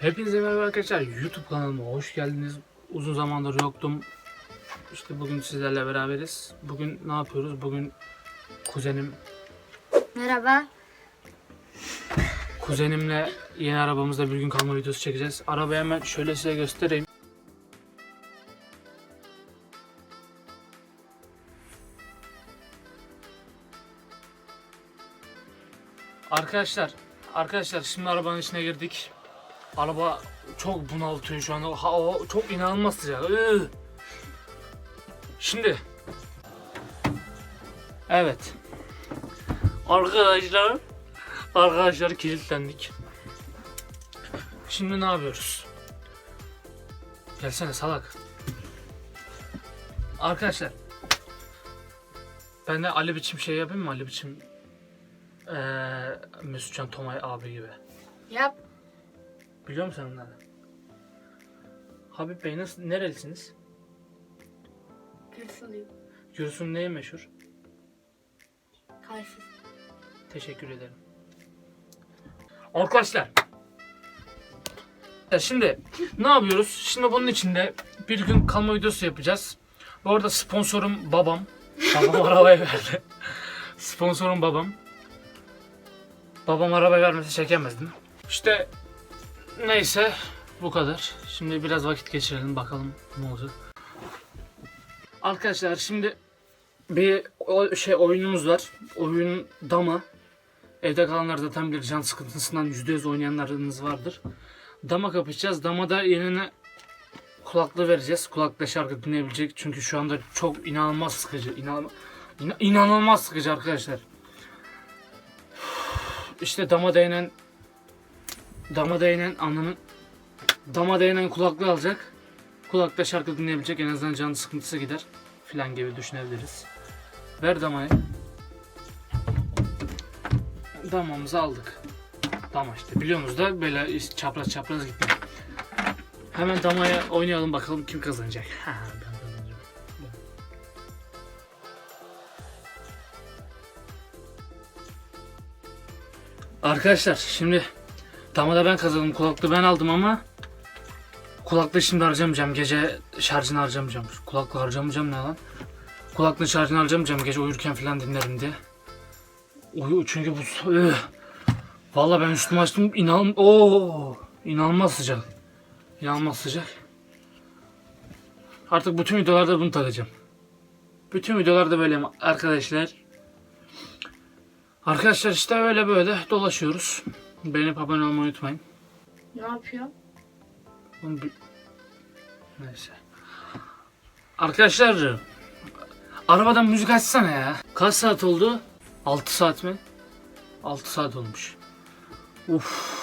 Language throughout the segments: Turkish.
Hepinize merhaba arkadaşlar. YouTube kanalıma hoş geldiniz. Uzun zamandır yoktum. İşte bugün sizlerle beraberiz. Bugün ne yapıyoruz? Bugün kuzenim Merhaba. kuzenimle yeni arabamızda bir gün kalma videosu çekeceğiz. Arabayı hemen şöyle size göstereyim. Arkadaşlar, arkadaşlar şimdi arabanın içine girdik. Araba çok bunaltıyor şu anda. Hava çok inanılmaz sıcak. Iı. Şimdi Evet. Arkadaşlar Arkadaşlar kilitlendik. Şimdi ne yapıyoruz? Gelsene salak. Arkadaşlar ben de Ali biçim şey yapayım mı? Ali biçim eee Mesutcan Tomay abi gibi. Yap. Biliyor musun onları? Habib Bey nasıl, nerelisiniz? Kırsalıyım. Gürsün neye meşhur? Kaysız. Teşekkür ederim. Arkadaşlar. Ya şimdi ne yapıyoruz? Şimdi bunun içinde bir gün kalma videosu yapacağız. Bu arada sponsorum babam. Babam arabayı verdi. Sponsorum babam. Babam araba vermese çekemezdim. İşte neyse bu kadar. Şimdi biraz vakit geçirelim bakalım ne olacak. Arkadaşlar şimdi bir o- şey oyunumuz var. Oyun dama. Evde kalanlar zaten bir can sıkıntısından %100 oynayanlarınız vardır. Dama kapışacağız. Damada yenine kulaklığı vereceğiz. Kulakla şarkı dinleyebilecek. Çünkü şu anda çok inanılmaz sıkıcı. İnan, ina- inanılmaz sıkıcı arkadaşlar. İşte dama değinen dama değinen anlamı dama değinen kulaklığı alacak. Kulakta şarkı dinleyebilecek. En azından can sıkıntısı gider. Filan gibi düşünebiliriz. Ver damayı. Damamızı aldık. Dama işte biliyorsunuz da böyle çapraz çapraz gitmiyor. Hemen damaya oynayalım bakalım kim kazanacak. Arkadaşlar şimdi damada ben kazandım kulaklığı ben aldım ama kulaklığı şimdi harcamayacağım gece şarjını harcamayacağım kulaklığı harcamayacağım ne lan Kulaklığın şarjını harcamayacağım gece uyurken falan dinlerim diye. Uyu çünkü bu Üh. Vallahi ben üstümü açtım inan Oo, inanılmaz sıcak. İnanılmaz sıcak. Artık bütün videolarda bunu takacağım. Bütün videolarda böyle arkadaşlar. Arkadaşlar işte öyle böyle dolaşıyoruz. Beğenip abone olmayı unutmayın. Ne yapıyor? Oğlum bir- Neyse. Arkadaşlar arabadan müzik açsana ya. Kaç saat oldu? 6 saat mi? 6 saat olmuş. Uf.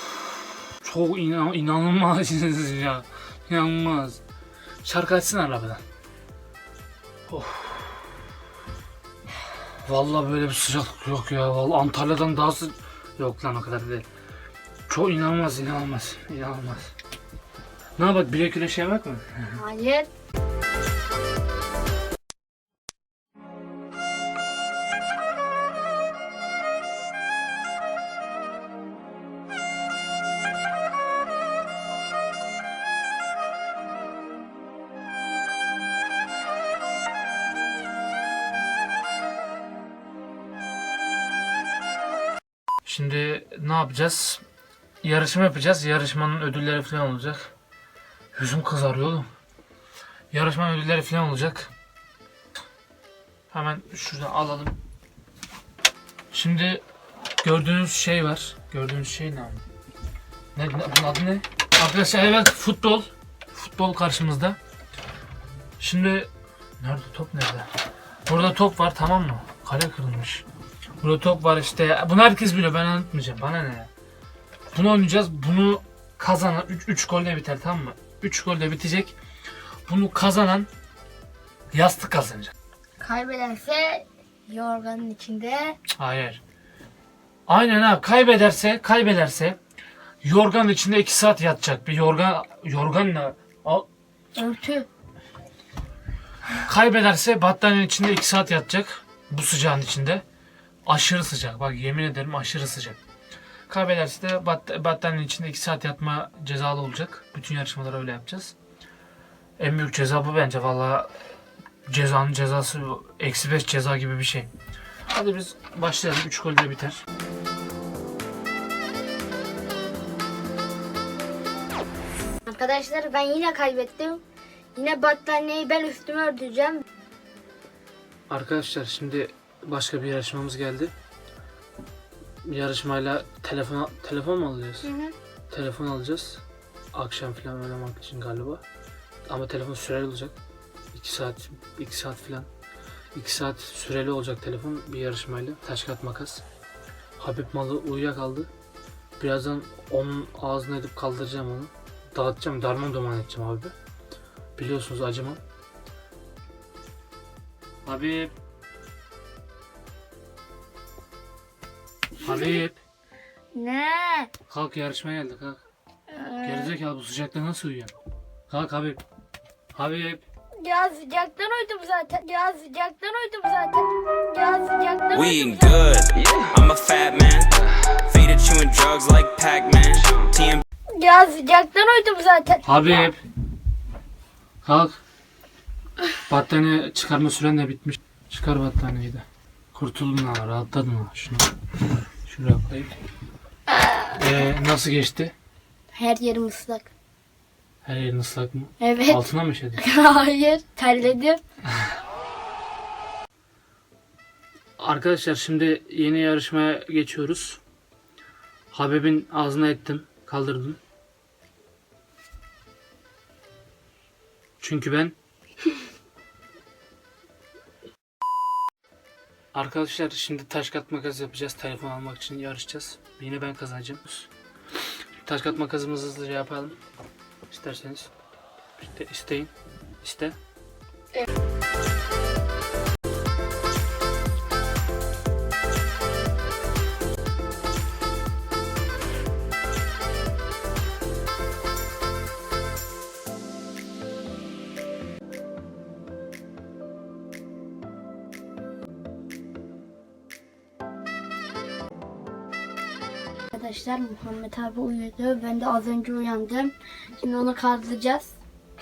Çok inan inanılmaz ya. İnanılmaz. Şarkı açsın arabadan. Of. Vallahi böyle bir sıcaklık yok ya. Vallahi Antalya'dan daha sı- Yok lan o kadar değil. Çok inanılmaz, inanılmaz, inanılmaz. Ne yapak bilek güreşi yapmak mı? Hayır. Şimdi ne yapacağız? Yarışma yapacağız. Yarışmanın ödülleri falan olacak. Yüzüm kızarıyor oğlum. Yarışmanın ödülleri falan olacak. Hemen şuradan alalım. Şimdi gördüğünüz şey var. Gördüğünüz şey ne? Ne, ne bunun adı ne? Arkadaşlar evet futbol. Futbol karşımızda. Şimdi nerede top nerede? Burada top var tamam mı? Kale kırılmış. Burada top var işte. Bunu herkes biliyor. Ben anlatmayacağım. Bana ne ya? Bunu oynayacağız. Bunu kazanan 3 3 golle biter tamam mı? 3 golle bitecek. Bunu kazanan yastık kazanacak. Kaybederse yorganın içinde Hayır. Aynen abi. Kaybederse, kaybederse yorgan içinde 2 saat yatacak. Bir yorgan yorgan ne? Al, örtü. Kaybederse battaniyenin içinde 2 saat yatacak. Bu sıcağın içinde. Aşırı sıcak. Bak yemin ederim aşırı sıcak. Kaybederse de bat battaniyenin içinde 2 saat yatma cezalı olacak. Bütün yarışmaları öyle yapacağız. En büyük ceza bu bence. Valla cezanın cezası eksi 5 ceza gibi bir şey. Hadi biz başlayalım. 3 golde biter. Arkadaşlar ben yine kaybettim. Yine battaniyeyi ben üstüme örteceğim. Arkadaşlar şimdi başka bir yarışmamız geldi. Yarışmayla telefon telefon mu alacağız? Hı hı. Telefon alacağız. Akşam falan oynamak için galiba. Ama telefon süreli olacak. 2 saat 2 saat falan. 2 saat süreli olacak telefon bir yarışmayla. Taş kağıt makas. Habib malı uyuyakaldı. Birazdan onun ağzına edip kaldıracağım onu. Dağıtacağım, darman duman edeceğim abi. Biliyorsunuz acımam. Habib. Habib. Ne? Kalk yarışmaya geldik kalk. Ee, Gerizekalı bu sıcakta nasıl uyuyorsun? Kalk Habib. Habib. Ya sıcaktan uyudum zaten. Ya sıcaktan uyudum zaten. Ya sıcaktan We uyudum eating good. I'm a fat man. Faded chewing drugs like Pac-Man. TM Ya sıcaktan uyudum zaten. Habib. Kalk. Battaniye çıkarma süren de bitmiş. Çıkar battaniyeyi de. Kurtuldun ha rahatladın ha. Şunu şuraya koyayım. Ee, nasıl geçti? Her yerim ıslak. Her yerin ıslak mı? Evet. Altına mı işedin? Hayır. Terledim. Arkadaşlar şimdi yeni yarışmaya geçiyoruz. Habib'in ağzına ettim. Kaldırdım. Çünkü ben Arkadaşlar şimdi taş kat makas yapacağız. Telefon almak için yarışacağız. Yine ben kazanacağım. Taş kat makasımızı hızlıca yapalım. İsterseniz. İste, isteyin. İste. Arkadaşlar Muhammed abi uyudu. Ben de az önce uyandım. Şimdi onu kaldıracağız.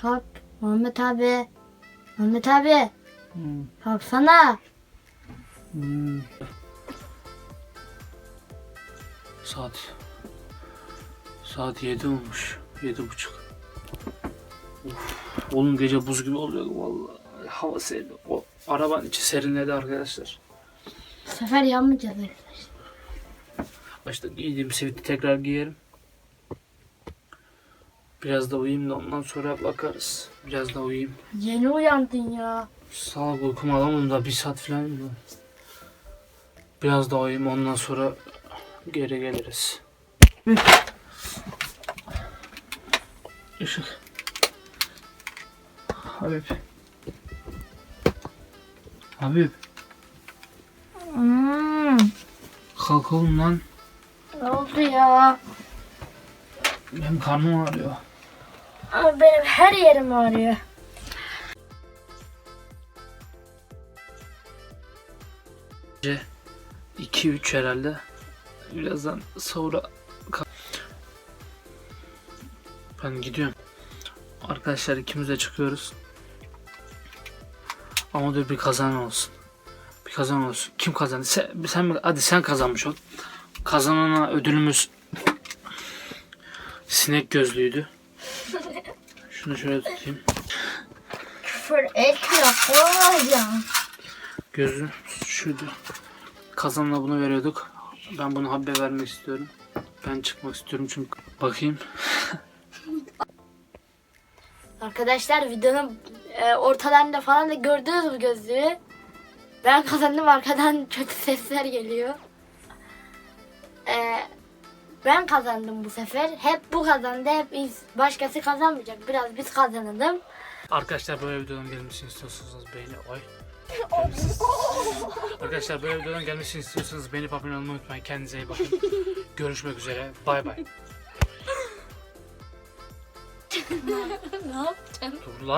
Kalk Muhammed abi. Muhammed abi. Kalksana. Saat Saat 7 olmuş. Yedi buçuk. Uf, Oğlum gece buz gibi oluyor vallahi. Hava serin. O arabanın içi serinledi arkadaşlar. Bu sefer yanmayacağız. Başta giydiğim siviti tekrar giyerim. Biraz da uyuyayım da ondan sonra bakarız. Biraz da uyuyayım. Yeni uyandın ya. Sağlık uykumu alamadım da bir saat falan oldu. Biraz da uyuyayım ondan sonra geri geliriz. Işık. Habib. Habib. Hmm, Kalk oğlum lan. Ne oldu ya? Benim karnım ağrıyor. Abi benim her yerim ağrıyor. Gece 2-3 herhalde. Birazdan kalk- Ben gidiyorum. Arkadaşlar ikimiz de çıkıyoruz. Ama dur bir kazanan olsun. Bir kazanan olsun. Kim kazandı? Sen, sen mi? Hadi sen kazanmış ol. Kazanana ödülümüz sinek gözlüydü. Şunu şöyle tutayım. Küfür etme ya. Gözü şuydu. Kazanla bunu veriyorduk. Ben bunu Habbe vermek istiyorum. Ben çıkmak istiyorum çünkü bakayım. Arkadaşlar videonun e, ortalarında falan da gördünüz bu gözlüğü. Ben kazandım arkadan kötü sesler geliyor. E, ben kazandım bu sefer. Hep bu kazandı. Hep biz, başkası kazanmayacak. Biraz biz kazanalım. Arkadaşlar böyle videoların gelmesini istiyorsanız beğeni oy. Arkadaşlar böyle videoların gelmesini istiyorsanız beğenip abone olmayı unutmayın. Kendinize iyi bakın. Görüşmek üzere. Bay bay. ne yapacaksın? Dur lan.